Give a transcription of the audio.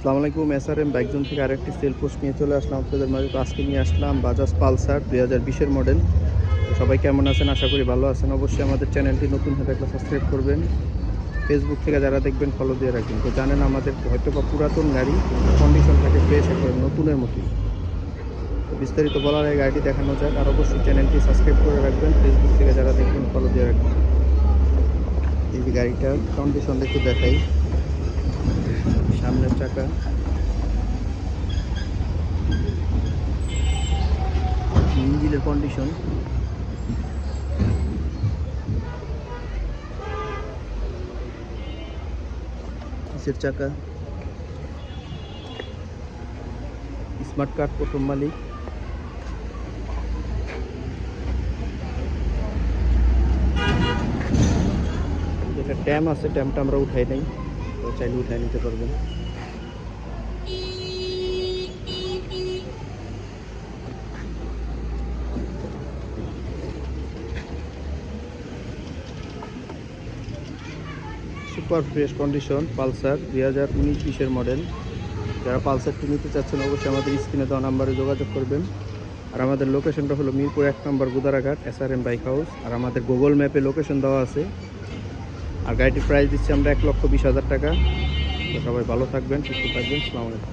আসসালামু আলাইকুম S R M বাইকজন থেকে আরেকটি সেল পোস্ট নিয়ে চলে আসলাম। আপনাদের মাঝে আজকে নিয়ে আসলাম বাজাজ পালসার দুই হাজার বিশের মডেল সবাই কেমন আছেন? আশা করি ভালো আছেন। অবশ্যই আমাদের চ্যানেলটি নতুন হয়ে থাকলে সাবস্ক্রাইব করবেন। ফেসবুক থেকে যারা দেখবেন ফলো দিয়ে রাখবেন। তো জানেন আমাদের হয়তো বা পুরাতন গাড়ি কন্ডিশন থাকে বেশ একবার নতুনের মতোই। বিস্তারিত বলার আগে গাড়িটি দেখানো যাক, আর অবশ্যই চ্যানেলটি সাবস্ক্রাইব করে রাখবেন। ফেসবুক থেকে যারা দেখবেন ফলো দিয়ে রাখবেন। এই যে গাড়িটার কন্ডিশনটা একটু দেখাই। সামনের চাকা ইঞ্জিনের কন্ডিশন পিসের চাকা স্মার্ট কার্ড প্রথম মালিক যেটা ট্যাম আছে ট্যামটা আমরা উঠাই নাই তো চাইলে উঠাই নিতে পারবেন সুপার ফ্রেশ কন্ডিশন পালসার দুই হাজার উনিশ বিশের মডেল। যারা পালসারটি নিতে চাচ্ছেন, অবশ্যই আমাদের স্ক্রিনে দেওয়া নাম্বারে যোগাযোগ করবেন। আর আমাদের লোকেশনটা হলো মিরপুর এক নম্বর Gudaraghat S R M bike house আর আমাদের গুগল ম্যাপে লোকেশন দেওয়া আছে। আর গাড়িটির প্রাইস দিচ্ছি আমরা এক লক্ষ বিশ হাজার টাকা। সবাই ভালো থাকবেন, সুস্থ থাকবেন। সালামালাইকুম